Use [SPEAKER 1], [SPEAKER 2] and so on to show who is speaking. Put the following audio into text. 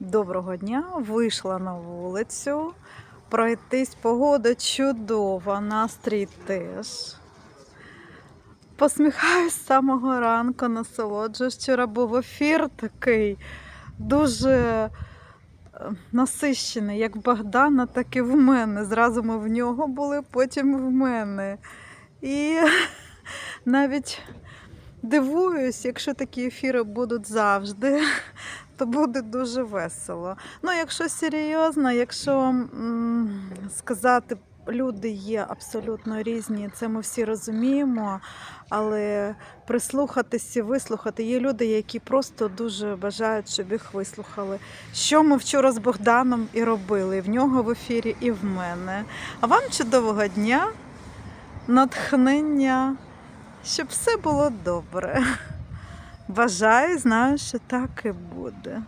[SPEAKER 1] Доброго дня! Вийшла на вулицю. Пройтись погода чудова, настрій теж. Посміхаюсь з самого ранку, насолоджуюсь. Вчора був ефір такий дуже е, насищений, як Богдана, так і в мене. Зразу ми в нього були, потім в мене. І навіть дивуюсь, якщо такі ефіри будуть завжди, то буде дуже весело. Ну, якщо серйозно, якщо м, сказати, люди є абсолютно різні, це ми всі розуміємо, але прислухатись і вислухати. Є люди, які просто дуже бажають, щоб їх вислухали. Що ми вчора з Богданом і робили, в нього в ефірі, і в мене. А вам чудового дня, натхнення, щоб все було добре. Бажаю, знаю, що так і буде.